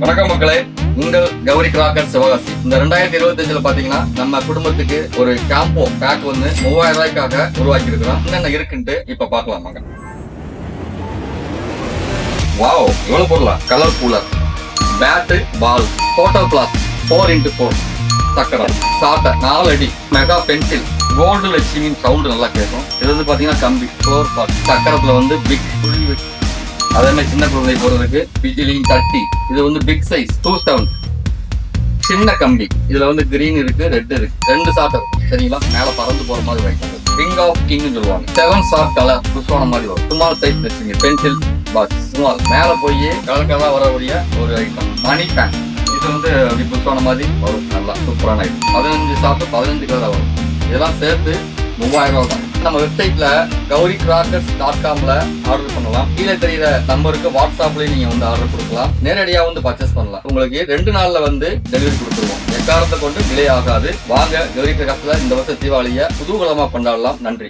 வணக்கம் மக்களே. உங்கள் கௌரி கிராக்கர் சிவகாசி. இந்த ரெண்டாயிரத்தி இருபத்தி அஞ்சுல பாத்தீங்கன்னா நம்ம குடும்பத்துக்கு ஒரு கேம்போ பேக் வந்து மூவாயிரம் ரூபாய்க்காக உருவாக்கி இருக்கிறோம் என்னென்ன இருக்குன்ட்டு இப்ப பாக்கலாம் வாங்க. வாவ் இவ்வளவு பொருளா? Colour cooler bat ball photo glass four into four சக்கரம் சாட்டை நாலு அடி மெகா பென்சில் கோல்டு லட்சுமியின் சவுண்டு நல்லா கேட்கும். இது வந்து பாத்தீங்கன்னா கம்பி ஃப்ளோர் பாட் சக்கரத்துல வந்து பிக் புள்ளி அதே மாதிரி சின்ன குழந்தை போடுறதுக்கு பிஜிலிங் தட்டி. இது வந்து பிக் சைஸ் டூ செவன் சின்ன கம்பி. இதுல வந்து கிரீன் இருக்கு ரெட் இருக்கு. ரெண்டு சாக்கர் சரிங்களா? மேல பறந்து போற மாதிரி வைக்கிறது கிங் ஆஃப் கிங் சொல்லுவாங்க. செவன் ஷார்ட் கலர் புஷ்வான மாதிரி வரும். ஸ்மால் சைஸ் வச்சுங்க. பென்சில் பாக்ஸ் ஸ்மால் மேல போய் கலர் கலரா வரக்கூடிய ஒரு ஐட்டம் மணி பேன் இது வந்து அப்படி புஷ்வான மாதிரி வரும். நல்லா சூப்பரான ஐட்டம் பதினஞ்சு ஷார்ட் பதினஞ்சு கலர் வரும். இதெல்லாம் சேர்த்து மூவாயிரம் ரூபா தான். நம்ம வெப்சைட்ல கௌரி கிராக்கர்ஸ் டாட் காம்ல ஆர்டர் பண்ணலாம். கீழே தெரியுற நம்பருக்கு வாட்ஸ்அப்லயும் நீங்க வந்து ஆர்டர் கொடுக்கலாம். நேரடியா வந்து பர்ச்சேஸ் பண்ணலாம். உங்களுக்கு ரெண்டு நாள்ல வந்து டெலிவரி கொடுத்துருவோம். எக்காரத்தை கொண்டு டிலே ஆகாது. வாங்க கௌரி கிராக்கர்ஸ்ல இந்த வருஷம் தீபாவளியை குதூகலமா கொண்டாடலாம். நன்றி.